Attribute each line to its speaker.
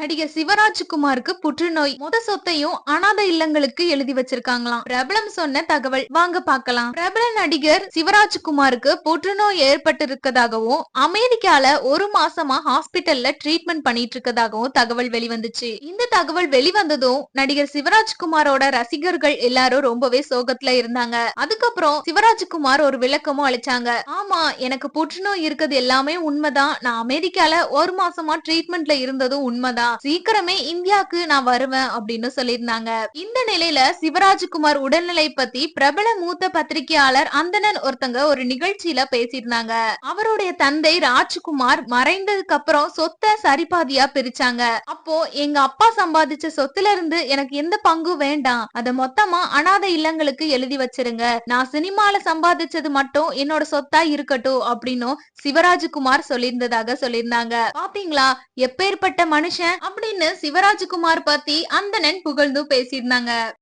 Speaker 1: நடிகர் சிவராஜ்குமாருக்கு புற்றுநோய். மொத சொத்தையும் அனாதை இல்லங்களுக்கு எழுதி வச்சிருக்காங்களாம். பிரபலம் சொன்ன தகவல் வாங்க பார்க்கலாம். பிரபல நடிகர் சிவராஜ்குமாருக்கு புற்றுநோய் ஏற்பட்டிருக்கதாகவும் அமெரிக்கால ஒரு மாசமா ஹாஸ்பிட்டல்ல ட்ரீட்மெண்ட் பண்ணிட்டு இருக்கதாகவும் தகவல் வெளிவந்துச்சு. இந்த தகவல் வெளிவந்ததும் நடிகர் சிவராஜ்குமாரோட ரசிகர்கள் எல்லாரும் ரொம்பவே சோகத்துல இருந்தாங்க. அதுக்கப்புறம் சிவராஜ்குமார் ஒரு விளக்கமும் அளிச்சாங்க. ஆமா எனக்கு புற்றுநோய் இருக்கிறது எல்லாமே உண்மைதான். நான் அமெரிக்கால ஒரு மாசமா ட்ரீட்மெண்ட்ல இருந்ததும் உண்மைதான். சீக்கிரமே இந்தியாவுக்கு நான் வருவேன் அப்படின்னு சொல்லியிருந்தாங்க. இந்த நிலையில சிவராஜ்குமார் உடல்நிலை பத்தி பிரபல மூத்த பத்திரிகையாளர் அந்தணன் ஒருத்தங்க ஒரு நிகழ்ச்சியில பேசியிருந்தாங்க. அவருடைய தந்தை ராஜ்குமார் மறைந்ததுக்கு அப்புறம் சொத்தை சரிபாதியா பிரிச்சாங்க. அப்போ எங்க அப்பா சம்பாதிச்ச சொத்துல இருந்து எனக்கு எந்த பங்கும் வேண்டாம். அத மொத்தமா அனாதை இல்லங்களுக்கு எழுதி வச்சிருங்க. நான் சினிமால சம்பாதிச்சது மட்டும் என்னோட சொத்தா இருக்கட்டும் அப்படின்னும் சிவராஜ்குமார் சொல்லியிருந்ததாக சொல்லியிருந்தாங்க. பாத்தீங்களா? எப்பேற்பட்ட மனுஷன் அப்படின்னு சிவராஜ்குமார் பத்தி அந்தணன் புகழ்ந்து பேசியிருந்தாங்க.